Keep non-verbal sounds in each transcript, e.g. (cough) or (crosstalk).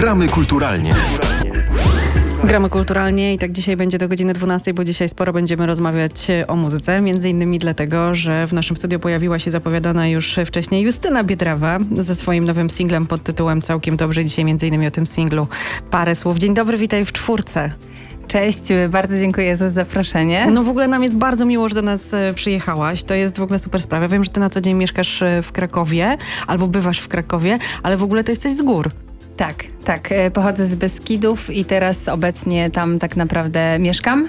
Gramy kulturalnie. Gramy kulturalnie i tak dzisiaj będzie do godziny 12, bo dzisiaj sporo będziemy rozmawiać o muzyce. Między innymi dlatego, że w naszym studiu pojawiła się zapowiadana już wcześniej Justyna Biedrawa ze swoim nowym singlem pod tytułem Całkiem Dobrze. Dzisiaj między innymi o tym singlu parę słów. Dzień dobry, witaj w czwórce. Cześć, bardzo dziękuję za zaproszenie. No w ogóle nam jest bardzo miło, że do nas e, przyjechałaś. To jest w ogóle super sprawa. Wiem, że ty na co dzień mieszkasz e, w Krakowie albo bywasz w Krakowie, ale w ogóle to jesteś z gór. Tak, tak. e, Pochodzę z Beskidów i teraz obecnie tam tak naprawdę mieszkam.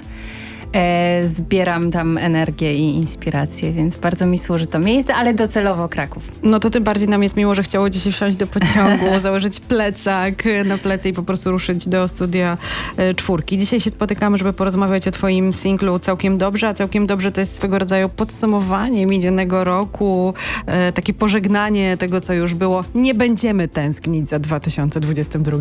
E, zbieram tam energię i inspirację, więc bardzo mi służy to miejsce, ale docelowo Kraków. No to tym bardziej nam jest miło, że chciało ci się wsiąść do pociągu, (laughs) założyć plecak na plecy i po prostu ruszyć do studia e, czwórki. Dzisiaj się spotykamy, żeby porozmawiać o twoim singlu Całkiem Dobrze, a Całkiem Dobrze to jest swego rodzaju podsumowanie minionego roku, e, takie pożegnanie tego, co już było. Nie będziemy tęsknić za 2022.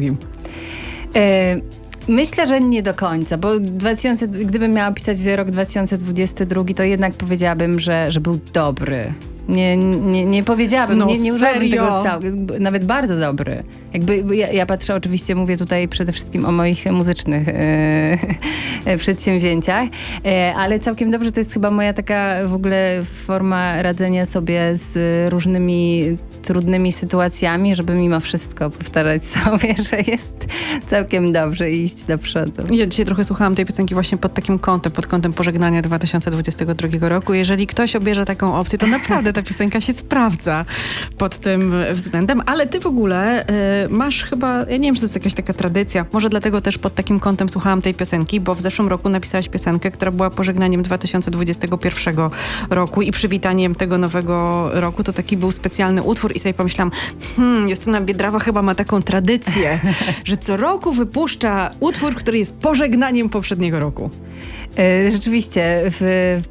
E, Myślę, że nie do końca, bo 2000, gdybym miała pisać rok 2022, to jednak powiedziałabym, że, że był dobry. Nie, nie, nie powiedziałabym, No nie, nie użyłabym tego całkiem, nawet bardzo dobry. Jakby ja, ja patrzę oczywiście, mówię tutaj przede wszystkim o moich muzycznych e, przedsięwzięciach, e, ale całkiem dobrze to jest chyba moja taka w ogóle forma radzenia sobie z różnymi trudnymi sytuacjami, żeby mimo wszystko powtarzać sobie, (laughs) że jest całkiem dobrze i iść do przodu. Ja dzisiaj trochę słuchałam tej piosenki właśnie pod takim kątem, pod kątem pożegnania 2022 roku. Jeżeli ktoś obierze taką opcję, to naprawdę ta piosenka się sprawdza pod tym względem. Ale ty w ogóle y, masz chyba, ja nie wiem, czy to jest jakaś taka tradycja, może dlatego też pod takim kątem słuchałam tej piosenki, bo w zeszłym roku napisałaś piosenkę, która była pożegnaniem 2021 roku i przywitaniem tego nowego roku. To taki był specjalny utwór i sobie pomyślałam, hmm, Justyna Biedrawa chyba ma taką tradycję, (laughs) że co roku wypuszcza utwór, który jest pożegnaniem poprzedniego roku. E, Rzeczywiście, w,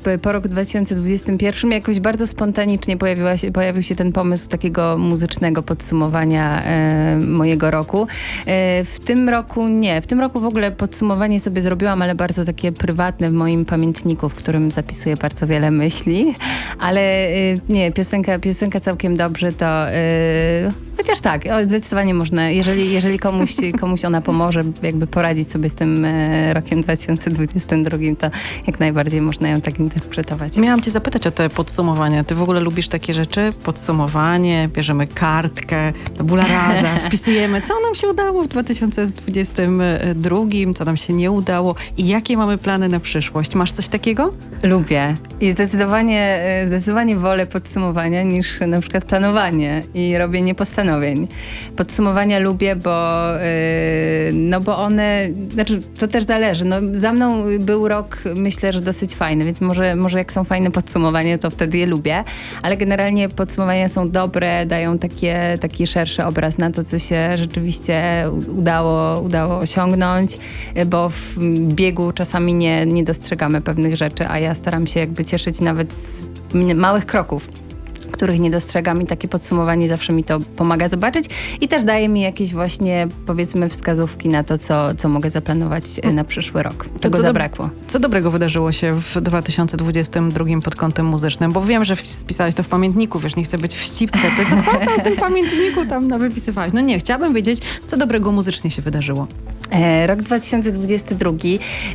w, po roku 2021 jakoś bardzo spontanicznie pojawiła się, pojawił się ten pomysł takiego muzycznego podsumowania e, mojego roku. E, w tym roku nie. W tym roku w ogóle podsumowanie sobie zrobiłam, ale bardzo takie prywatne w moim pamiętniku, w którym zapisuję bardzo wiele myśli. Ale e, nie, piosenka, piosenka całkiem dobrze to... E, Chociaż tak, zdecydowanie można, jeżeli, jeżeli komuś, (laughs) komuś ona pomoże jakby poradzić sobie z tym e, rokiem 2022, to jak najbardziej można ją tak interpretować. Miałam cię zapytać o te podsumowania. Ty w ogóle lubisz takie rzeczy? Podsumowanie, bierzemy kartkę, tabula rasa, (laughs) wpisujemy, co nam się udało w 2022, co nam się nie udało i jakie mamy plany na przyszłość. Masz coś takiego? Lubię i zdecydowanie, e, zdecydowanie wolę podsumowania niż na przykład planowanie i robienie postanowień. Podsumowania lubię, bo, yy, no bo one, znaczy to też zależy. No, za mną był rok, myślę, że dosyć fajny, więc może, może jak są fajne podsumowania, to wtedy je lubię, ale generalnie podsumowania są dobre, dają takie, taki szerszy obraz na to, co się rzeczywiście udało, udało osiągnąć, bo w biegu czasami nie, nie dostrzegamy pewnych rzeczy, a ja staram się jakby cieszyć nawet z małych kroków których nie dostrzegam i takie podsumowanie zawsze mi to pomaga zobaczyć i też daje mi jakieś właśnie powiedzmy wskazówki na to, co, co mogę zaplanować e, na przyszły rok. Tego co do- zabrakło. Co dobrego wydarzyło się w 2022 pod kątem muzycznym? Bo wiem, że spisałeś to w pamiętniku, wiesz, nie chcę być wścibska. To co, co tam w tym pamiętniku tam wypisywałaś? No nie, chciałabym wiedzieć, co dobrego muzycznie się wydarzyło. E, Rok 2022,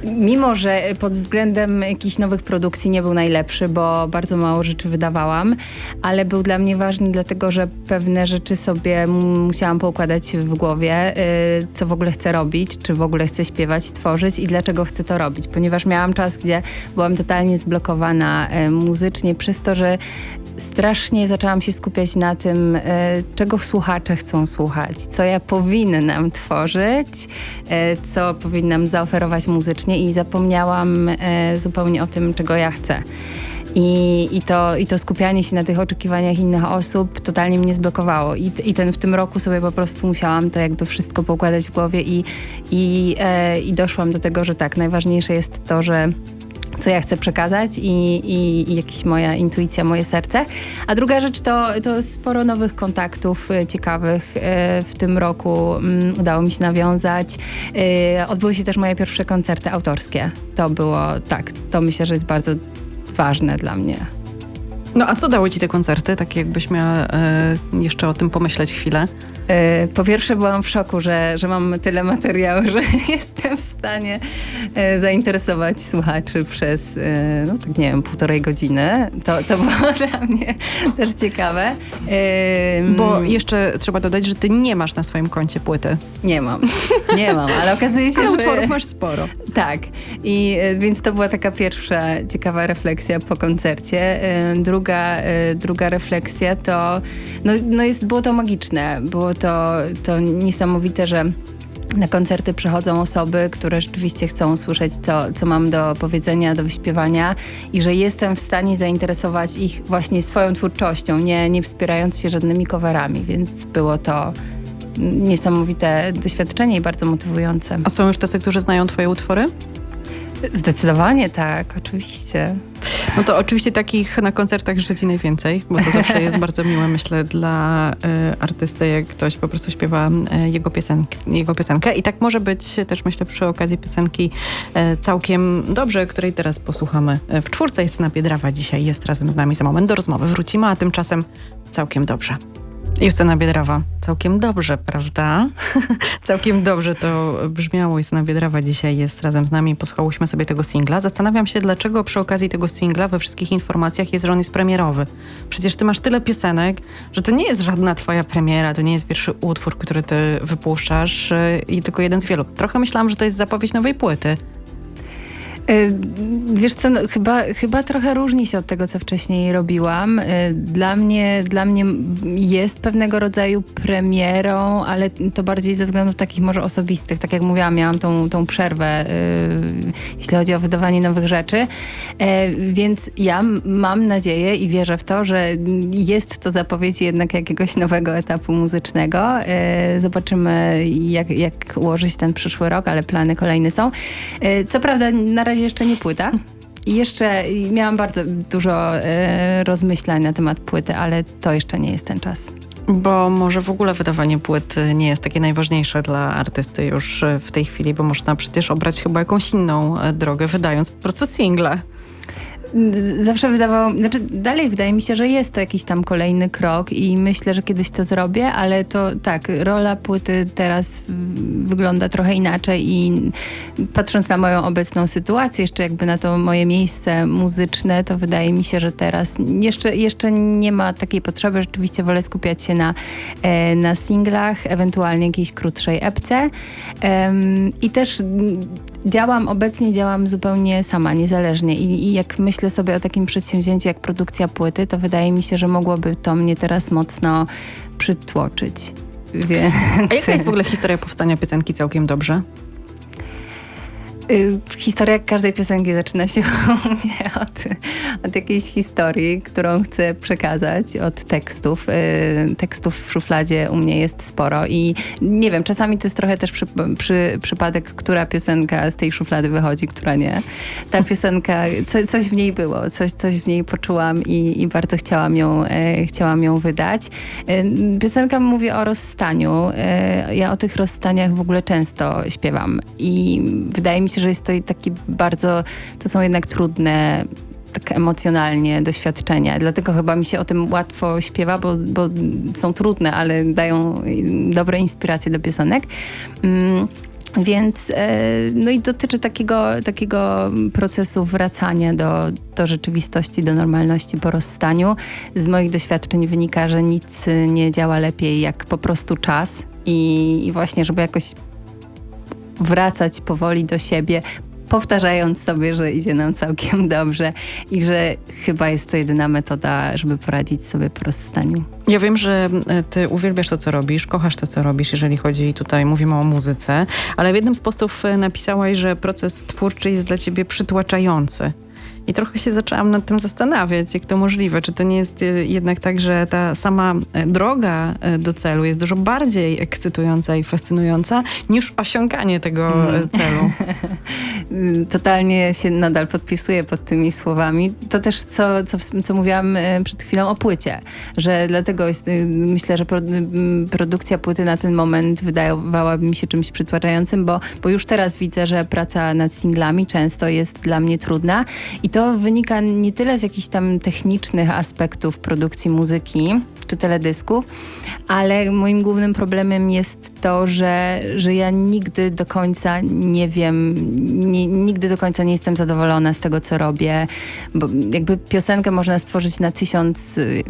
mimo że pod względem jakichś nowych produkcji nie był najlepszy, bo bardzo mało rzeczy wydawałam, ale był dla mnie ważny, dlatego że pewne rzeczy sobie musiałam poukładać w głowie, e, co w ogóle chcę robić, czy w ogóle chcę śpiewać, tworzyć i dlaczego chcę to robić, ponieważ miałam czas, gdzie byłam totalnie zblokowana e, muzycznie przez to, że strasznie zaczęłam się skupiać na tym, czego słuchacze chcą słuchać, co ja powinnam tworzyć, co powinnam zaoferować muzycznie i zapomniałam e, zupełnie o tym, czego ja chcę. I, i, to, I to skupianie się na tych oczekiwaniach innych osób totalnie mnie zblokowało. I, I ten w tym roku sobie po prostu musiałam to jakby wszystko poukładać w głowie i, i, e, i doszłam do tego, że tak, najważniejsze jest to, że co ja chcę przekazać i, i, i jakaś moja intuicja, moje serce. A druga rzecz to, to sporo nowych kontaktów e, ciekawych e, w tym roku mm, udało mi się nawiązać. E, Odbyły się też moje pierwsze koncerty autorskie. To było, tak, to myślę, że jest bardzo ważne dla mnie. No a co dały ci te koncerty? Tak jakbyś miała jeszcze o tym pomyśleć chwilę. E, po pierwsze byłam w szoku, że, że mam tyle materiału, (laughs) że jestem w stanie e, zainteresować słuchaczy przez, e, no tak nie wiem, półtorej godziny. To, to było (laughs) dla mnie też ciekawe. Bo jeszcze trzeba dodać, że ty nie masz na swoim koncie płyty. Nie mam, nie mam, ale okazuje się, ale że... utworów masz sporo. Tak, i więc to była taka pierwsza ciekawa refleksja po koncercie. Druga, druga refleksja to, no, no jest, było to magiczne, było to, to niesamowite, że na koncerty przychodzą osoby, które rzeczywiście chcą słyszeć, co, co mam do powiedzenia, do wyśpiewania i że jestem w stanie zainteresować ich właśnie swoją twórczością, nie, nie wspierając się żadnymi coverami, więc było to niesamowite doświadczenie i bardzo motywujące. A są już tacy, którzy znają twoje utwory? Zdecydowanie tak, oczywiście. No to oczywiście takich na koncertach życzę najwięcej, bo to zawsze jest (laughs) bardzo miłe, myślę, dla y, artysty, jak ktoś po prostu śpiewa y, jego, piosenk, jego piosenkę. I tak może być też, myślę, przy okazji piosenki y, całkiem dobrze, której teraz posłuchamy w czwórce. Jest na Biedrawa dzisiaj, jest razem z nami. Za moment do rozmowy wrócimy, a tymczasem całkiem dobrze. Justyna Biedrawa. Całkiem dobrze, prawda? (laughs) Całkiem dobrze to brzmiało. Justyna Biedrawa dzisiaj jest razem z nami. Posłuchałyśmy sobie tego singla. Zastanawiam się, dlaczego przy okazji tego singla we wszystkich informacjach jest, że on jest premierowy. Przecież ty masz tyle piosenek, że to nie jest żadna twoja premiera, to nie jest pierwszy utwór, który ty wypuszczasz y, i tylko jeden z wielu. Trochę myślałam, że to jest zapowiedź nowej płyty. Y, wiesz co, no, chyba, chyba trochę różni się od tego, co wcześniej robiłam. Y, dla mnie, dla mnie jest pewnego rodzaju premierą, ale to bardziej ze względów takich może osobistych. Tak jak mówiłam, miałam tą, tą przerwę, yy, jeśli chodzi o wydawanie nowych rzeczy. Więc ja mam nadzieję i wierzę w to, że jest to zapowiedź jednak jakiegoś nowego etapu muzycznego. Zobaczymy, jak, jak ułoży się ten przyszły rok, ale plany kolejne są. co prawda, na razie jeszcze nie płyta. I jeszcze miałam bardzo dużo e, rozmyślań na temat płyty, ale to jeszcze nie jest ten czas. Bo może w ogóle wydawanie płyt nie jest takie najważniejsze dla artysty już w tej chwili, bo można przecież obrać chyba jakąś inną e, drogę, wydając po prostu single zawsze wydawało, znaczy dalej wydaje mi się, że jest to jakiś tam kolejny krok i myślę, że kiedyś to zrobię, ale to tak, rola płyty teraz wygląda trochę inaczej i patrząc na moją obecną sytuację, jeszcze jakby na to moje miejsce muzyczne, to wydaje mi się, że teraz jeszcze, jeszcze nie ma takiej potrzeby. Rzeczywiście wolę skupiać się na, e, na singlach, ewentualnie jakiejś krótszej epce. I też działam, obecnie działam zupełnie sama, niezależnie i, i jak myślę sobie o takim przedsięwzięciu jak produkcja płyty, to wydaje mi się, że mogłoby to mnie teraz mocno przytłoczyć. Więc... A jaka jest w ogóle historia powstania piosenki całkiem dobrze? Y, historia każdej piosenki zaczyna się (laughs) u mnie od, od jakiejś historii, którą chcę przekazać, od tekstów. Y, tekstów w szufladzie u mnie jest sporo i nie wiem, czasami to jest trochę też przy, przy, przypadek, która piosenka z tej szuflady wychodzi, która nie. Ta piosenka, co, coś w niej było, coś, coś w niej poczułam i, i bardzo chciałam ją, e, chciałam ją wydać. E, piosenka mówi o rozstaniu. Ja o tych rozstaniach w ogóle często śpiewam i wydaje mi się, że jest to taki bardzo, to są jednak trudne tak emocjonalnie doświadczenia. Dlatego chyba mi się o tym łatwo śpiewa, bo, bo są trudne, ale dają dobre inspiracje do piosenek. Mm. Więc e, no i dotyczy takiego, takiego procesu wracania do, do rzeczywistości, do normalności po rozstaniu. Z moich doświadczeń wynika, że nic nie działa lepiej jak po prostu czas i, i właśnie, żeby jakoś wracać powoli do siebie, powtarzając sobie, że idzie nam całkiem dobrze i że chyba jest to jedyna metoda, żeby poradzić sobie po rozstaniu. Ja wiem, że e, ty uwielbiasz to, co robisz, kochasz to, co robisz, jeżeli chodzi tutaj, mówimy o muzyce, ale w jednym z postów e, napisałaś, że proces twórczy jest dla ciebie przytłaczający. I trochę się zaczęłam nad tym zastanawiać, jak to możliwe. Czy to nie jest y, jednak tak, że ta sama e, droga e, do celu jest dużo bardziej ekscytująca i fascynująca niż osiąganie tego e, mm. celu? (laughs) Totalnie się nadal podpisuję pod tymi słowami. To też, co, co, co mówiłam przed chwilą o płycie, że dlatego jest, myślę, że produkcja płyty na ten moment wydawałaby mi się czymś przytłaczającym, bo, bo już teraz widzę, że praca nad singlami często jest dla mnie trudna i to to wynika nie tyle z jakichś tam technicznych aspektów produkcji muzyki czy teledysków, ale moim głównym problemem jest to, że, że ja nigdy do końca nie wiem, nigdy do końca nie jestem zadowolona z tego, co robię, bo jakby piosenkę można stworzyć na tysiąc y,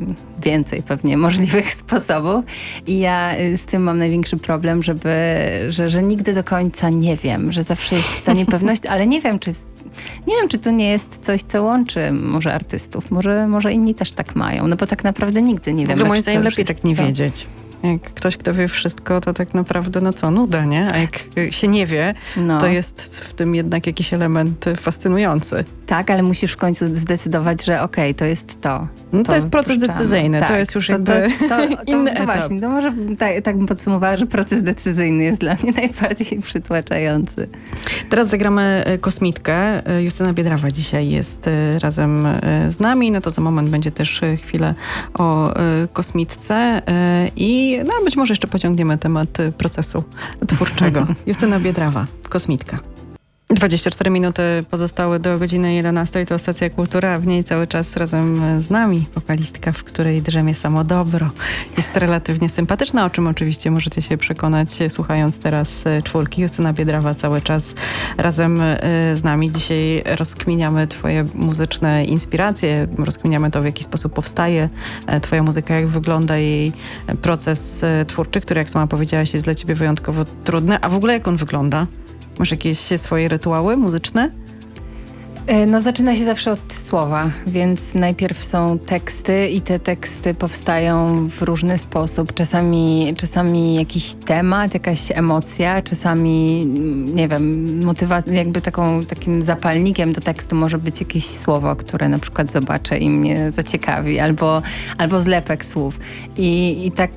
więcej pewnie możliwych (laughs) sposobów i ja y, z tym mam największy problem, żeby, że, że nigdy do końca nie wiem, że zawsze jest ta niepewność, ale nie wiem, czy nie wiem, czy to nie jest coś, co łączy może artystów. Może, może inni też tak mają, no bo tak naprawdę nigdy nie wiem. moim zdaniem lepiej tak nie to. wiedzieć. Jak ktoś, kto wie wszystko, to tak naprawdę, no co, nuda, nie? A jak się nie wie, No. to jest w tym jednak jakiś element fascynujący. Tak, ale musisz w końcu zdecydować, że okej, to jest to. No to jest proces puszczamy. decyzyjny, to Tak, jest już to, jakby to, to, to, inny to właśnie, to może tak, tak bym podsumowała, że proces decyzyjny jest dla mnie (laughs) najbardziej przytłaczający. Teraz zagramy e, kosmitkę. E, Justyna Biedrawa dzisiaj jest e, razem z nami. No to za moment będzie też chwilę o kosmitce e, i no, być może jeszcze pociągniemy temat e, procesu twórczego. (laughs) Justyna Biedrawa, kosmitka. 24 minuty pozostały do godziny 11. To stacja kultury, a w niej cały czas razem z nami wokalistka, w której drzemie samo dobro. Jest relatywnie sympatyczna, o czym oczywiście możecie się przekonać, słuchając teraz e, czwórki. Justyna Biedrawa cały czas razem e, z nami. Dzisiaj rozkminiamy twoje muzyczne inspiracje, rozkminiamy to, w jaki sposób powstaje e, twoja muzyka, jak wygląda jej proces twórczy, który, jak sama powiedziałaś, jest dla ciebie wyjątkowo trudny. A w ogóle jak on wygląda? Masz jakieś swoje rytuały muzyczne? E, No zaczyna się zawsze od słowa, więc najpierw są teksty i te teksty powstają w różny sposób. Czasami, czasami jakiś temat, jakaś emocja, czasami, nie wiem, motywa- jakby taką, takim zapalnikiem do tekstu może być jakieś słowo, które na przykład zobaczę i mnie zaciekawi, albo, albo zlepek słów. I, i tak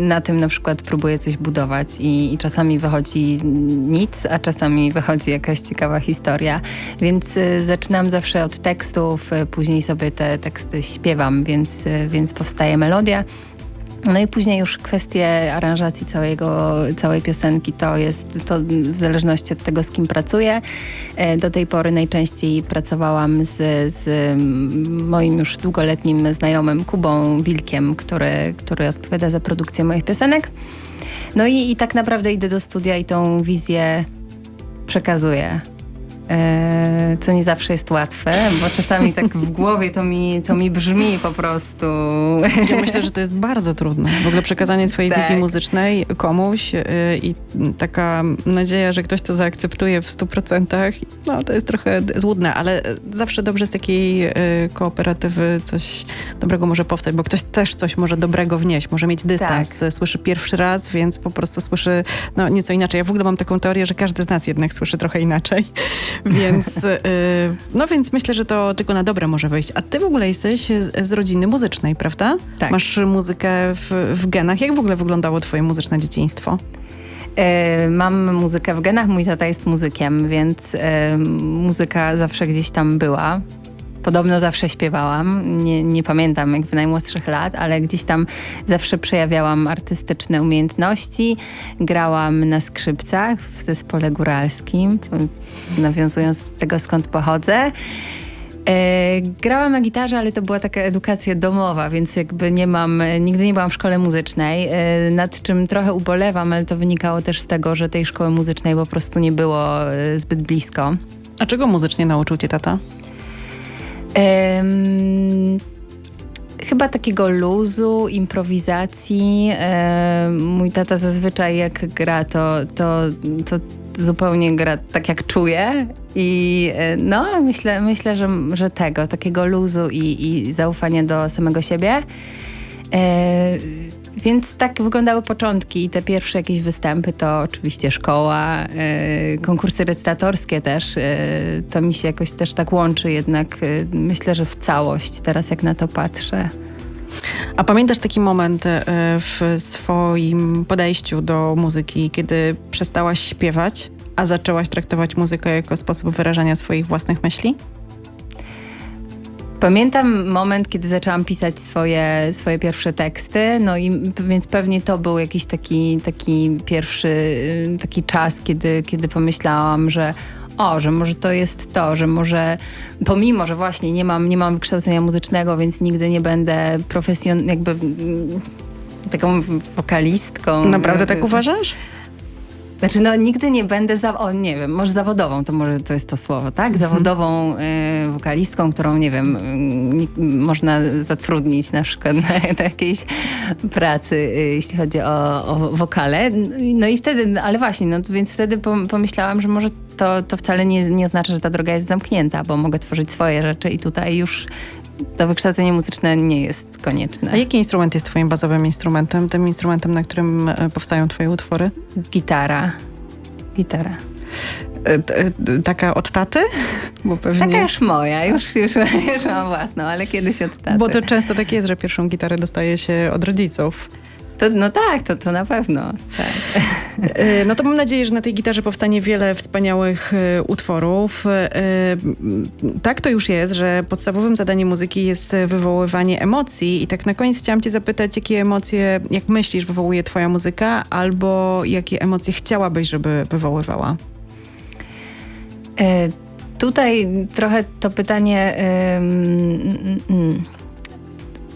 na tym na przykład próbuję coś budować i, i czasami wychodzi nic, a czasami wychodzi jakaś ciekawa historia, więc y, zaczynam zawsze od tekstów, y, później sobie te teksty śpiewam, więc, y, więc powstaje melodia. No i później już kwestie aranżacji całego, całej piosenki to jest to w zależności od tego, z kim pracuję. E, Do tej pory najczęściej pracowałam z, z moim już długoletnim znajomym Kubą Wilkiem, który, który odpowiada za produkcję moich piosenek. No i, i tak naprawdę idę do studia i tą wizję przekazuję. E, co nie zawsze jest łatwe, bo czasami tak w (laughs) głowie to mi, to mi brzmi po prostu. Ja myślę, że to jest bardzo trudne. W ogóle przekazanie swojej Tak. wizji muzycznej komuś yy, i taka nadzieja, że ktoś to zaakceptuje w 100%, no to jest trochę złudne, ale zawsze dobrze z takiej yy, kooperatywy coś dobrego może powstać, bo ktoś też coś może dobrego wnieść, może mieć dystans, Tak. słyszy pierwszy raz, więc po prostu słyszy no, nieco inaczej. Ja w ogóle mam taką teorię, że każdy z nas jednak słyszy trochę inaczej, więc, yy, no więc myślę, że to tylko na dobre może wyjść. A ty w ogóle jesteś z, z rodziny muzycznej, prawda? Tak. Masz muzykę w, w genach. Jak w ogóle wyglądało twoje muzyczne dzieciństwo? E, Mam muzykę w genach, mój tata jest muzykiem, więc e, muzyka zawsze gdzieś tam była. Podobno zawsze śpiewałam, nie, nie pamiętam jak w najmłodszych lat, ale gdzieś tam zawsze przejawiałam artystyczne umiejętności. Grałam na skrzypcach w zespole góralskim, nawiązując do tego skąd pochodzę. E, grałam na gitarze, ale to była taka edukacja domowa, więc jakby nie mam, nigdy nie byłam w szkole muzycznej, e, nad czym trochę ubolewam, ale to wynikało też z tego, że tej szkoły muzycznej po prostu nie było e, zbyt blisko. A czego muzycznie nauczył cię tata? Chyba takiego luzu, improwizacji. Mój tata zazwyczaj jak gra, to, to, to zupełnie gra tak jak czuje. I e, no, myślę, myślę że, że tego, takiego luzu i, i zaufania do samego siebie. E, więc tak wyglądały początki i te pierwsze jakieś występy to oczywiście szkoła, e, konkursy recytatorskie też. E, to mi się jakoś też tak łączy jednak e, myślę, że w całość teraz jak na to patrzę. A pamiętasz taki moment w swoim podejściu do muzyki, kiedy przestałaś śpiewać, a zaczęłaś traktować muzykę jako sposób wyrażania swoich własnych myśli? Pamiętam moment, kiedy zaczęłam pisać swoje, swoje pierwsze teksty, no i więc pewnie to był jakiś taki, taki pierwszy y, taki czas, kiedy, kiedy pomyślałam, że o, że może to jest to, że może pomimo, że właśnie nie mam, nie mam wykształcenia muzycznego, więc nigdy nie będę profesjon... jakby mm, taką wokalistką. Naprawdę tak uważasz? Znaczy, no nigdy nie będę, za, o nie wiem, może zawodową, to może to jest to słowo, tak? Zawodową y, wokalistką, którą, nie wiem, y, można zatrudnić na przykład na, (laughs) na jakiejś pracy, y, jeśli chodzi o, o wokale. No i wtedy, no, ale właśnie, no więc wtedy pom- pomyślałam, że może to, to wcale nie, nie oznacza, że ta droga jest zamknięta, bo mogę tworzyć swoje rzeczy i tutaj już to wykształcenie muzyczne nie jest konieczne. A jaki instrument jest twoim bazowym instrumentem? Tym instrumentem, na którym e, powstają twoje utwory? Gitara. Gitara. E, t- e, Taka od taty? (laughs) Bo pewnie... Taka już moja, już, już, już mam własną, ale kiedyś od taty. Bo to często tak jest, że pierwszą gitarę dostaje się od rodziców. To, no tak, to, to na pewno. Tak. E, No to mam nadzieję, że na tej gitarze powstanie wiele wspaniałych e, utworów. E, Tak to już jest, że podstawowym zadaniem muzyki jest wywoływanie emocji i tak na koniec chciałam cię zapytać, jakie emocje, jak myślisz, wywołuje twoja muzyka albo jakie emocje chciałabyś, żeby wywoływała? Tutaj trochę to pytanie. ym, mm, mm.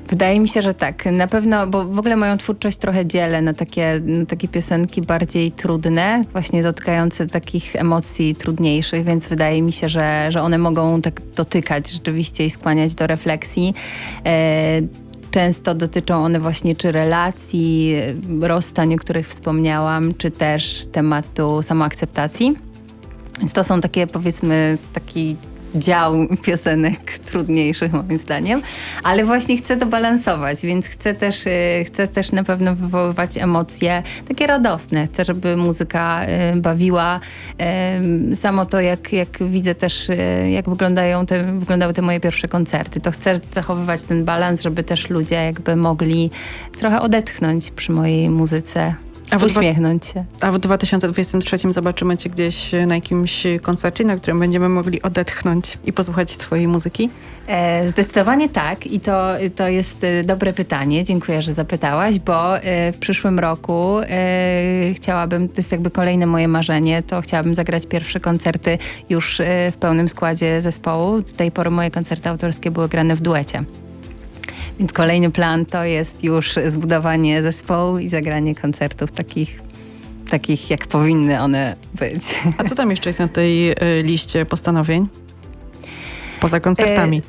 Wydaje mi się, że tak. Na pewno, bo w ogóle moją twórczość trochę dzielę na takie, na takie piosenki bardziej trudne, właśnie dotykające takich emocji trudniejszych, więc wydaje mi się, że, że one mogą tak dotykać rzeczywiście i skłaniać do refleksji. E, Często dotyczą one właśnie czy relacji, rozstań, o których wspomniałam, czy też tematu samoakceptacji. Więc to są takie, powiedzmy, taki dział piosenek trudniejszych moim zdaniem, ale właśnie chcę to balansować, więc chcę też, y, chcę też na pewno wywoływać emocje takie radosne. Chcę, żeby muzyka y, bawiła. Ym, Samo to, jak, jak widzę też, y, jak wyglądają te, wyglądały te moje pierwsze koncerty, to chcę zachowywać ten balans, żeby też ludzie jakby mogli trochę odetchnąć przy mojej muzyce, A w uśmiechnąć się. A w 2023 zobaczymy cię gdzieś na jakimś koncercie, na którym będziemy mogli odetchnąć i posłuchać twojej muzyki? E, Zdecydowanie tak i to, to jest e, dobre pytanie. Dziękuję, że zapytałaś, bo e, w przyszłym roku e, chciałabym, to jest jakby kolejne moje marzenie, to chciałabym zagrać pierwsze koncerty już e, w pełnym składzie zespołu. Do tej pory moje koncerty autorskie były grane w duecie. Więc kolejny plan to jest już zbudowanie zespołu i zagranie koncertów takich, takich jak powinny one być. A co tam jeszcze jest na tej y, liście postanowień? Poza koncertami.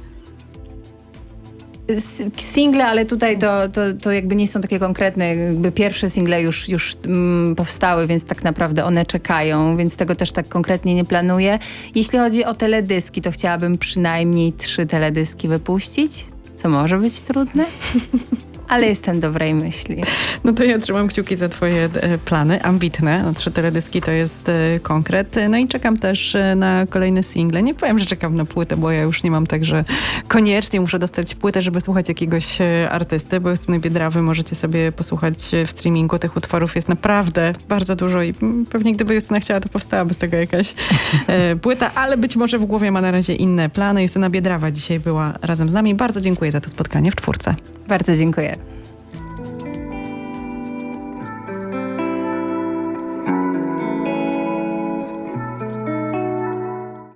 S- Single, ale tutaj to, to, to jakby nie są takie konkretne, jakby pierwsze single już, już mm, powstały, więc tak naprawdę one czekają, więc tego też tak konkretnie nie planuję. Jeśli chodzi o teledyski, to chciałabym przynajmniej trzy teledyski wypuścić, co może być trudne, ale jestem dobrej myśli. No to ja trzymam kciuki za twoje e, plany, ambitne. No, trzy teledyski to jest e, konkret. No i czekam też e, na kolejne single. Nie powiem, że czekam na płytę, bo ja już nie mam tak, że koniecznie muszę dostać płytę, żeby słuchać jakiegoś artysty, bo Justyny Biedrawy możecie sobie posłuchać w streamingu. Tych utworów jest naprawdę bardzo dużo i mm, pewnie gdyby Justyna chciała, to powstałaby z tego jakaś (laughs) płyta, ale być może w głowie ma na razie inne plany. Justyna Biedrawa dzisiaj była razem z nami. Bardzo dziękuję za to spotkanie w Czwórce. Bardzo dziękuję.